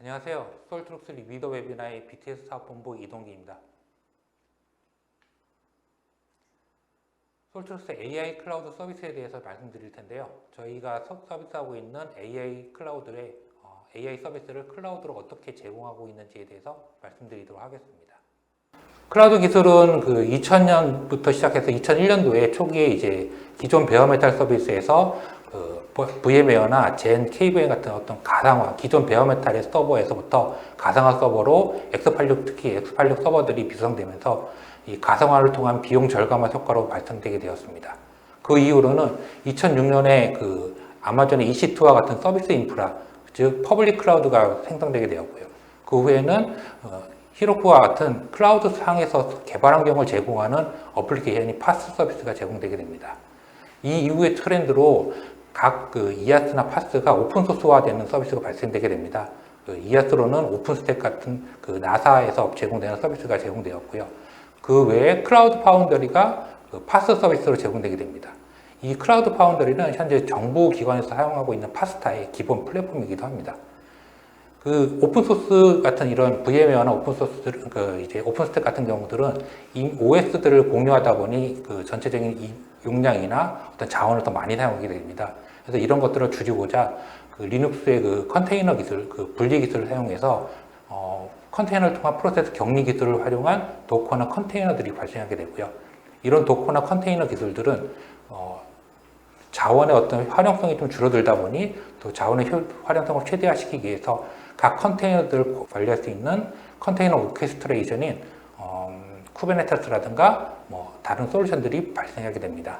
안녕하세요. 솔트룩스 리더 웨비나의 BTS 사업본부 이동기입니다. 솔트룩스 AI 클라우드 서비스에 대해서 말씀드릴 텐데요. 저희가 서- 서비스하고 있는 AI 클라우드의 어, AI 서비스를 클라우드로 어떻게 제공하고 있는지에 대해서 말씀드리도록 하겠습니다. 클라우드 기술은 그 2000년부터 시작해서 2001년도에 초기에 이제 기존 베어메탈 서비스에서 그 VM웨어나 젠 KVM 같은 어떤 가상화, 기존 베어메탈의 서버에서부터 가상화 서버로 X86 특히 X86 서버들이 비성되면서 이 가상화를 통한 비용 절감화 효과로 발생되게 되었습니다. 그 이후로는 2006년에 그 아마존의 EC2와 같은 서비스 인프라, 즉 퍼블릭 클라우드가 생성되게 되었고요. 그 후에는 어, 히로쿠와 같은 클라우드 상에서 개발 환경을 제공하는 어플리케이션이 파스 서비스가 제공되게 됩니다. 이 이후의 트렌드로 각 그 이아스나 파스가 오픈 소스화되는 서비스가 발생되게 됩니다. 그 이아스로는 오픈스택 같은 그 나사에서 제공되는 서비스가 제공되었고요. 그 외에 클라우드 파운더리가 그 파스 서비스로 제공되게 됩니다. 이 클라우드 파운더리는 현재 정부 기관에서 사용하고 있는 파스타의 기본 플랫폼이기도 합니다. 그 오픈 소스 같은 이런 VM웨어나 오픈 소스들, 그 이제 오픈스택 같은 경우들은 이 OS들을 공유하다 보니 그 전체적인 이 용량이나 어떤 자원을 더 많이 사용하게 됩니다. 그래서 이런 것들을 줄이고자 그 리눅스의 그 컨테이너 기술, 그 분리 기술을 사용해서 어, 컨테이너를 통한 프로세스 격리 기술을 활용한 도커나 컨테이너들이 발생하게 되고요. 이런 도커나 컨테이너 기술들은 어, 자원의 어떤 활용성이 좀 줄어들다 보니 또 자원의 효- 활용성을 최대화시키기 위해서 각 컨테이너들을 관리할 수 있는 컨테이너 오케스트레이션인 어, 쿠베네테스라든가 뭐 다른 솔루션들이 발생하게 됩니다.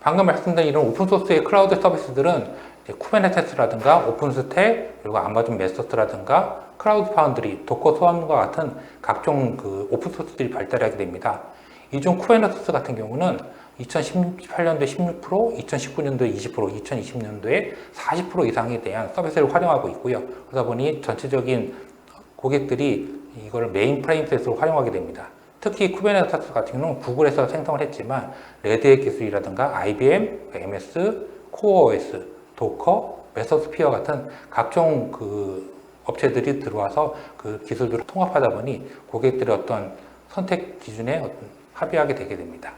방금 말씀드린 이런 오픈소스의 클라우드 서비스들은 쿠베네테스라든가 오픈스택 그리고 아마존 메서스라든가 클라우드 파운드리, 도커 소환과 같은 각종 그 오픈소스들이 발달하게 됩니다. 이중 쿠베네테스 같은 경우는 2018년도에 16%, 2019년도에 20%, 2020년도에 40% 이상에 대한 서비스를 활용하고 있고요. 그러다 보니 전체적인 고객들이 이걸 메인 프레임셋으로 활용하게 됩니다. 특히 쿠베네티스 같은 경우는 구글에서 생성을 했지만 레드의 기술이라든가 IBM, MS, 코어OS, 도커, 메서스피어 같은 각종 그 업체들이 들어와서 그 기술들을 통합하다 보니 고객들의 어떤 선택 기준에 어떤 합의하게 되게 됩니다.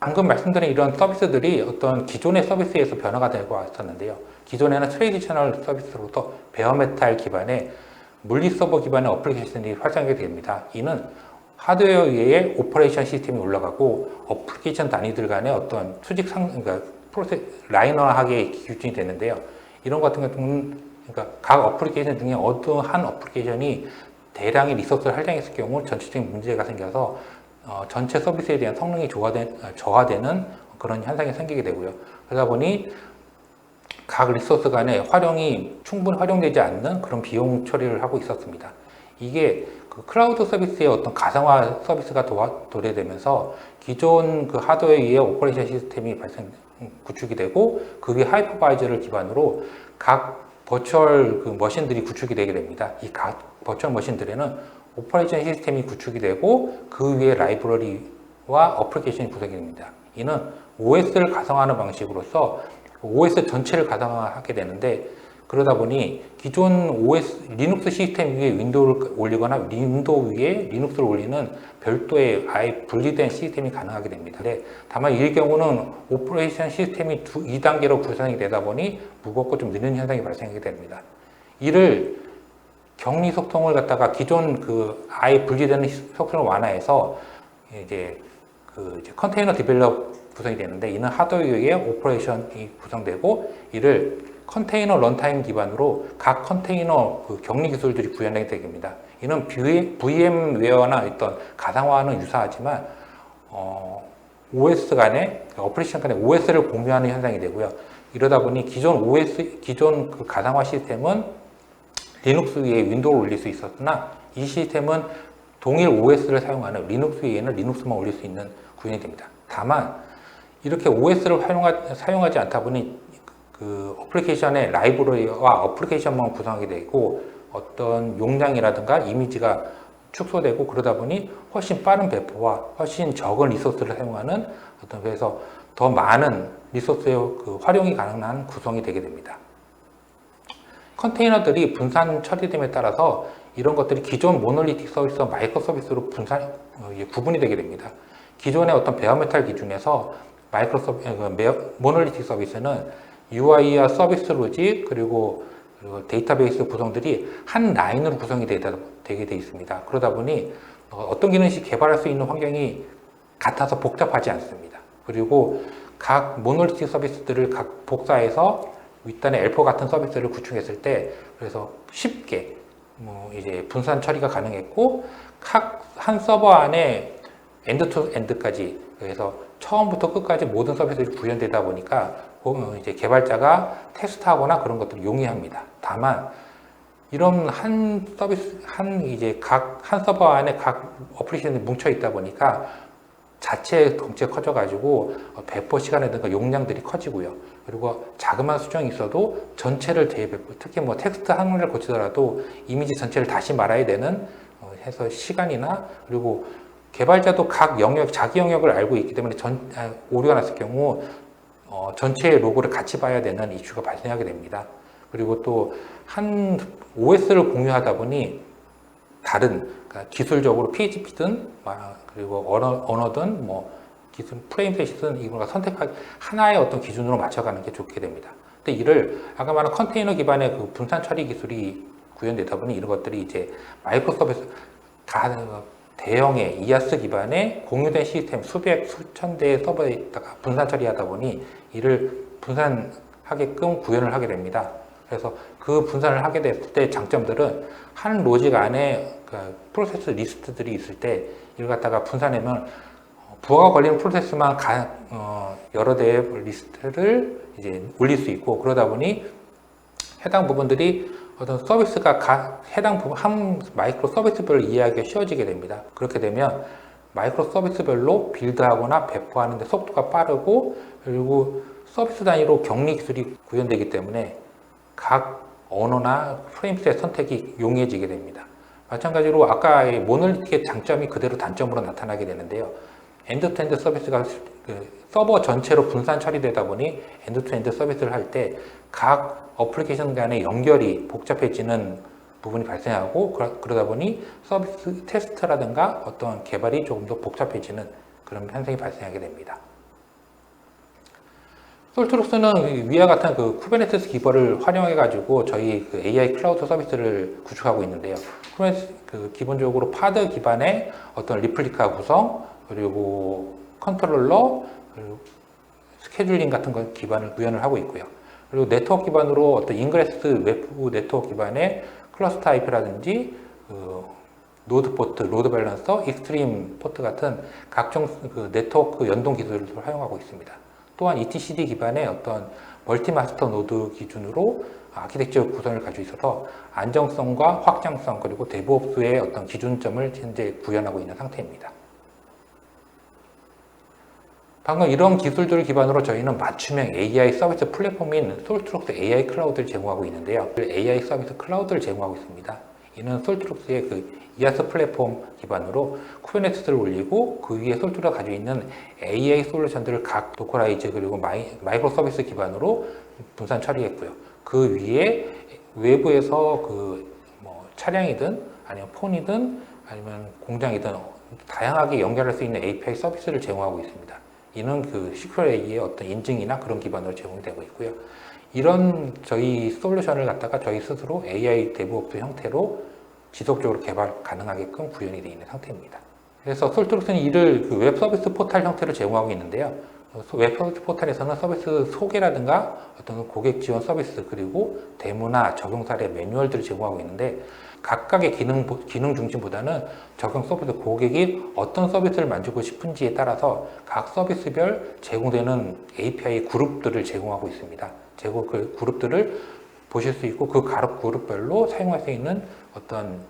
방금 말씀드린 이런 서비스들이 어떤 기존의 서비스에서 변화가 되고 왔었는데요. 기존에는 트레디셔널 서비스로부터 베어메탈 기반의 물리 서버 기반의 어플리케이션이 활성하게 됩니다. 이는 하드웨어 위에 오퍼레이션 시스템이 올라가고 어플리케이션 단위들 간의 어떤 수직 상, 그러니까 프로세 라이너하게 기준이 되는데요. 이런 것 같은 경우는 그러니까 각 어플리케이션 중에 어떤 한 어플리케이션이 대량의 리소스를 할당했을 경우 전체적인 문제가 생겨서 어, 전체 서비스에 대한 성능이 저하된, 어, 저하되는 그런 현상이 생기게 되고요. 그러다 보니 각 리소스 간의 활용이 충분히 활용되지 않는 그런 비용 처리를 하고 있었습니다. 이게 그 클라우드 서비스의 어떤 가상화 서비스가 도래되면서 기존 그 하드웨어 위에 오퍼레이션 시스템이 발생 구축이 되고 그 위에 하이퍼바이저를 기반으로 각 버추얼 그 머신들이 구축이 되게 됩니다. 이 각 버추얼 머신들에는 오퍼레이션 시스템이 구축이 되고 그 위에 라이브러리와 어플리케이션이 구성이 됩니다. 이는 OS를 가상화하는 방식으로서 OS 전체를 가상화하게 되는데 그러다 보니 기존 OS 리눅스 시스템 위에 윈도우를 올리거나 윈도우 위에 리눅스를 올리는 별도의 아예 분리된 시스템이 가능하게 됩니다. 네, 다만 이 경우는 오퍼레이션 시스템이 두, 2단계로 구성이 되다 보니 무겁고 좀 느는 현상이 발생하게 됩니다. 이를 격리 소통을 갖다가 기존 그 아예 분리되는 소통을 완화해서 이제 그 이제 컨테이너 디벨롭 구성이 되는데 이는 하드웨어의 오퍼레이션이 구성되고 이를 컨테이너 런타임 기반으로 각 컨테이너 그 격리 기술들이 구현하게 됩니다. 이는 VM웨어나 어떤 가상화와는 유사하지만 어, OS 간에 어플리케이션 간에 OS를 공유하는 현상이 되고요. 이러다 보니 기존 OS 기존 그 가상화 시스템은 리눅스 위에 윈도우를 올릴 수 있었으나 이 시스템은 동일 OS를 사용하는 리눅스 위에는 리눅스만 올릴 수 있는 구현이 됩니다. 다만 이렇게 OS를 활용하, 사용하지 않다 보니 그 어플리케이션의 라이브러리와 어플리케이션만 구성하게 되고 어떤 용량이라든가 이미지가 축소되고 그러다 보니 훨씬 빠른 배포와 훨씬 적은 리소스를 사용하는 어떤 그래서 더 많은 리소스의 그 활용이 가능한 구성이 되게 됩니다. 컨테이너들이 분산 처리됨에 따라서 이런 것들이 기존 모놀리틱 서비스와 마이크로 서비스로 분산 어, 구분이 되게 됩니다. 기존의 어떤 베어메탈 기준에서 마이크로 서비 그 모놀리틱 서비스는 UI와 서비스 로직 그리고 데이터베이스 구성들이 한 라인으로 구성이 되게 돼 있습니다. 그러다 보니 어, 어떤 기능씩 개발할 수 있는 환경이 같아서 복잡하지 않습니다. 그리고 각 모놀리틱 서비스들을 각 복사해서 윗단에 L4 같은 서비스를 구축했을 때 그래서 쉽게 뭐 이제 분산 처리가 가능했고 각 한 서버 안에 엔드 투 엔드까지 그래서 처음부터 끝까지 모든 서비스들이 구현되다 보니까 어, 이제 개발자가 테스트하거나 그런 것들을 용이합니다. 다만 이런 한 서비스 한 이제 각 한 서버 안에 각 어플리케이션이 뭉쳐 있다 보니까 자체 덩치가 커져가지고 어, 배포 시간이든가 용량들이 커지고요. 그리고 자그마한 수정이 있어도 전체를 재배포, 특히 뭐 텍스트 하나를 고치더라도 이미지 전체를 다시 말아야 되는 어, 해서 시간이나 그리고 개발자도 각 영역, 자기 영역을 알고 있기 때문에 전, 아, 오류가 났을 경우 어, 전체의 로고를 같이 봐야 되는 이슈가 발생하게 됩니다. 그리고 또 한 OS를 공유하다 보니 다른 그러니까 기술적으로 PHP든 그리고 언어, 언어든 뭐 기술 프레임셋이든 이걸 선택할 하나의 어떤 기준으로 맞춰가는 게 좋게 됩니다. 근데 이를 아까 말한 컨테이너 기반의 그 분산 처리 기술이 구현되다 보니 이런 것들이 이제 마이크로 서비스 가 대형의 이아스 기반의 공유된 시스템 수백 수천 대의 서버에다가 분산 처리하다 보니 이를 분산하게끔 구현을 하게 됩니다. 그래서 그 분산을 하게 됐을 때 장점들은 한 로직 안에 그 프로세스 리스트들이 있을 때 이걸 갖다가 분산하면 어, 부하가 걸리는 프로세스만 가- 어, 여러 대의 리스트를 이제 올릴 수 있고 그러다 보니 해당 부분들이 어떤 서비스가 가- 해당 부분 한 마이크로 서비스별로 이해하기가 쉬워지게 됩니다. 그렇게 되면 마이크로 서비스별로 빌드하거나 배포하는 데 속도가 빠르고 그리고 서비스 단위로 격리 기술이 구현되기 때문에 각 언어나 프레임셋 선택이 용이해지게 됩니다. 마찬가지로 아까의 모놀리틱의 장점이 그대로 단점으로 나타나게 되는데요. 엔드투엔드 서비스가 그 서버 전체로 분산 처리되다 보니 엔드투엔드 서비스를 할 때 각 어플리케이션 간의 연결이 복잡해지는 부분이 발생하고 그러- 그러다 보니 서비스 테스트라든가 어떤 개발이 조금 더 복잡해지는 그런 현상이 발생하게 됩니다. 솔트룩스는 위와 같은 그 쿠베네티스 기벌을 활용해 가지고 저희 그 AI 클라우드 서비스를 구축하고 있는데요. 쿠베네티스 그 기본적으로 파드 기반의 어떤 리플리카 구성 그리고 컨트롤러 그리고 스케줄링 같은 거 기반을 구현을 하고 있고요. 그리고 네트워크 기반으로 어떤 인그레스 웹 네트워크 기반의 클러스터 IP라든지 그 노드 포트, 로드 밸런서, 익스트림 포트 같은 각종 그 네트워크 연동 기술을 활용하고 있습니다. 또한 etcd 기반의 어떤 멀티 마스터 노드 기준으로 아키텍처 구성을 가지고 있어서 안정성과 확장성 그리고 데브옵스의 어떤 기준점을 현재 구현하고 있는 상태입니다. 방금 이런 기술들을 기반으로 저희는 맞춤형 AI 서비스 플랫폼인 솔트록스 AI 클라우드를 제공하고 있는데요. 그 AI 서비스 클라우드를 제공하고 있습니다. 이는 솔트록스의 그 이아스 플랫폼 기반으로 쿠버네티스를 올리고 그 위에 솔트가 가지고 있는 AI 솔루션들을 각 도커라이즈 그리고 마이, 마이크로 서비스 기반으로 분산 처리했고요. 그 위에 외부에서 그 뭐 차량이든 아니면 폰이든 아니면 공장이든 다양하게 연결할 수 있는 API 서비스를 제공하고 있습니다. 이는 그 시큐어AI의 어떤 인증이나 그런 기반으로 제공되고 있고요. 이런 저희 솔루션을 갖다가 저희 스스로 AI 데브옵스 형태로 지속적으로 개발 가능하게끔 구현이 되어 있는 상태입니다. 그래서 솔트룩스는 이를 그 웹 서비스 포탈 형태로 제공하고 있는데요. 어, 웹 서비스 포탈에서는 서비스 소개라든가 어떤 고객 지원 서비스 그리고 데모나 적용 사례 매뉴얼들을 제공하고 있는데 각각의 기능 기능 중심보다는 적용 서비스 고객이 어떤 서비스를 만들고 싶은지에 따라서 각 서비스별 제공되는 API 그룹들을 제공하고 있습니다. 제공 그 그룹들을 보실 수 있고 그 가룹 그룹별로 사용할 수 있는 어떤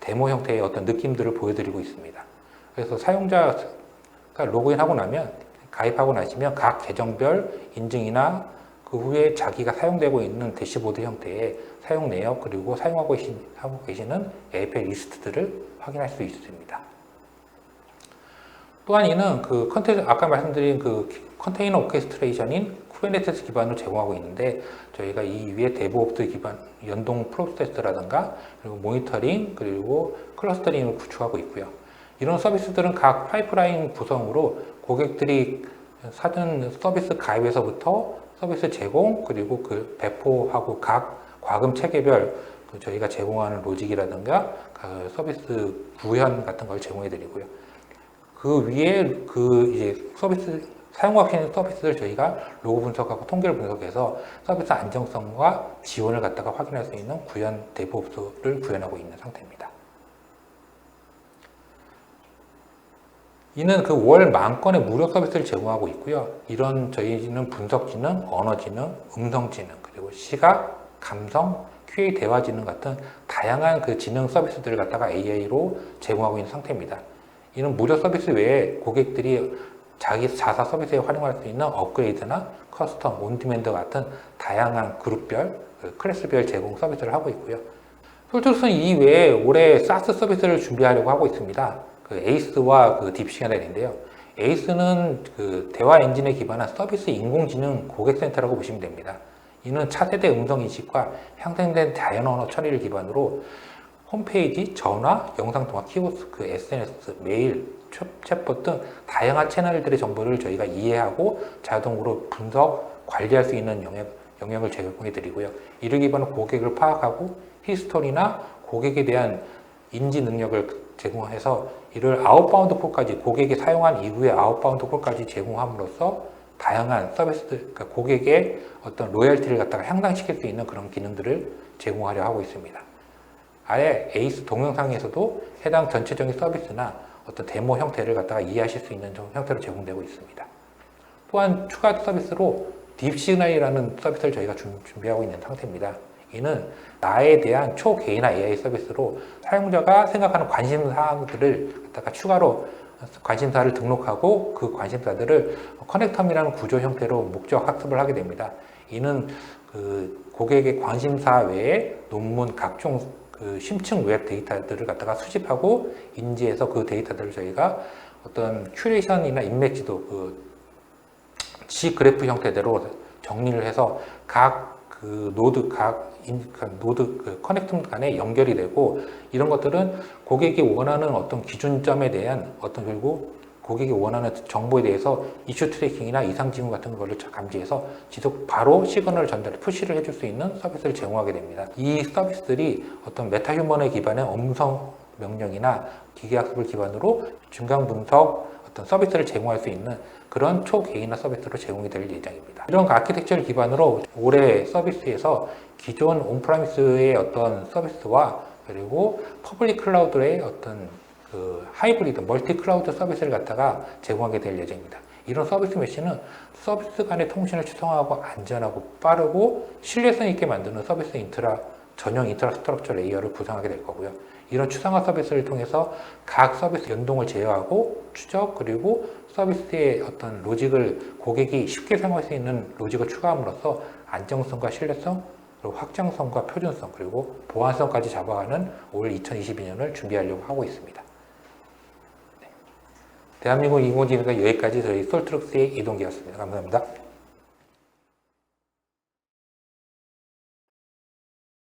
데모 형태의 어떤 느낌들을 보여드리고 있습니다. 그래서 사용자가 로그인하고 나면 가입하고 나시면 각 계정별 인증이나 그 후에 자기가 사용되고 있는 대시보드 형태의 사용 내역 그리고 사용하고 계신, 하고 계시는 API 리스트들을 확인할 수 있습니다. 또한 이는 그 컨테이너 아까 말씀드린 그 컨테이너 오케스트레이션인 쿠베네티스 기반을 제공하고 있는데 저희가 이 위에 데브옵스 기반 연동 프로세스라든가 그리고 모니터링 그리고 클러스터링을 구축하고 있고요. 이런 서비스들은 각 파이프라인 구성으로 고객들이 사전 서비스 가입에서부터 서비스 제공 그리고 그 배포하고 각 과금 체계별 그 저희가 제공하는 로직이라든가 그 서비스 구현 같은 걸 제공해 드리고요. 그 위에 그 이제 서비스 사용하시는 서비스를 저희가 로고 분석하고 통계를 분석해서 서비스 안정성과 지원을 갖다가 확인할 수 있는 구현 데브옵스를 구현하고 있는 상태입니다. 이는 그 월 만 건의 무료 서비스를 제공하고 있고요. 이런 저희는 분석 지능, 언어 지능, 음성 지능, 그리고 시각, 감성, QA 대화 지능 같은 다양한 그 지능 서비스들을 갖다가 AI로 제공하고 있는 상태입니다. 이는 무료 서비스 외에 고객들이 자기 자사 서비스에 활용할 수 있는 업그레이드나 커스텀, 온디맨드 같은 다양한 그룹별, 그 클래스별 제공 서비스를 하고 있고요. 솔트루스는 이 외에 올해 사스 서비스를 준비하려고 하고 있습니다. 그 에이스와 그 딥시가델인데요. 에이스는 그 대화 엔진에 기반한 서비스 인공지능 고객센터라고 보시면 됩니다. 이는 차세대 음성 인식과 향상된 자연 언어 처리를 기반으로 홈페이지, 전화, 영상통화, 키오스크, SNS, 메일, 챗봇 등 다양한 채널들의 정보를 저희가 이해하고 자동으로 분석, 관리할 수 있는 영역, 영역을 제공해 드리고요. 이를 기반으로 고객을 파악하고 히스토리나 고객에 대한 인지 능력을 제공해서 이를 아웃바운드 콜까지 고객이 사용한 이후에 아웃바운드 콜까지 제공함으로써 다양한 서비스들, 그러니까 고객의 어떤 로열티를 갖다가 향상시킬 수 있는 그런 기능들을 제공하려 하고 있습니다. 아예 에이스 동영상에서도 해당 전체적인 서비스나 어떤 데모 형태를 갖다가 이해하실 수 있는 형태로 제공되고 있습니다. 또한 추가 서비스로 딥시그널이라는 서비스를 저희가 준비하고 있는 상태입니다. 이는 나에 대한 초개인화 AI 서비스로 사용자가 생각하는 관심 사항들을 갖다가 추가로 관심사를 등록하고 그 관심사들을 커넥텀이라는 구조 형태로 목적 학습을 하게 됩니다. 이는 그 고객의 관심사 외에 논문 각종 그 심층 웹 데이터들을 갖다가 수집하고 인지해서 그 데이터들을 저희가 어떤 큐레이션이나 인맥 지도 그 G 그래프 형태대로 정리를 해서 각 그 노드 각 인, 그 노드 그 커넥터 간에 연결이 되고 이런 것들은 고객이 원하는 어떤 기준점에 대한 어떤 그리고 고객이 원하는 정보에 대해서 이슈 트래킹이나 이상 징후 같은 거를 감지해서 지속 바로 시그널을 전달, 푸시를 해줄 수 있는 서비스를 제공하게 됩니다. 이 서비스들이 어떤 메타 휴먼에 기반한 음성 명령이나 기계학습을 기반으로 중간 분석 어떤 서비스를 제공할 수 있는 그런 초개인화 서비스로 제공이 될 예정입니다. 이런 아키텍처를 기반으로 올해 서비스에서 기존 온프라미스의 어떤 서비스와 그리고 퍼블릭 클라우드의 어떤 그 하이브리드 멀티 클라우드 서비스를 갖다가 제공하게 될 예정입니다. 이런 서비스 메시는 서비스 간의 통신을 추성하고 안전하고 빠르고 신뢰성 있게 만드는 서비스 인트라 전용 인트라 스트럭처 레이어를 구성하게 될 거고요. 이런 추상화 서비스를 통해서 각 서비스 연동을 제어하고 추적 그리고 서비스의 어떤 로직을 고객이 쉽게 사용할 수 있는 로직을 추가함으로써 안정성과 신뢰성 그리고 확장성과 표준성 그리고 보안성까지 잡아가는 올 2022년을 준비하려고 하고 있습니다. 대한민국 인공지능과 여기까지 저희 솔트럭스의 이동기였습니다. 감사합니다.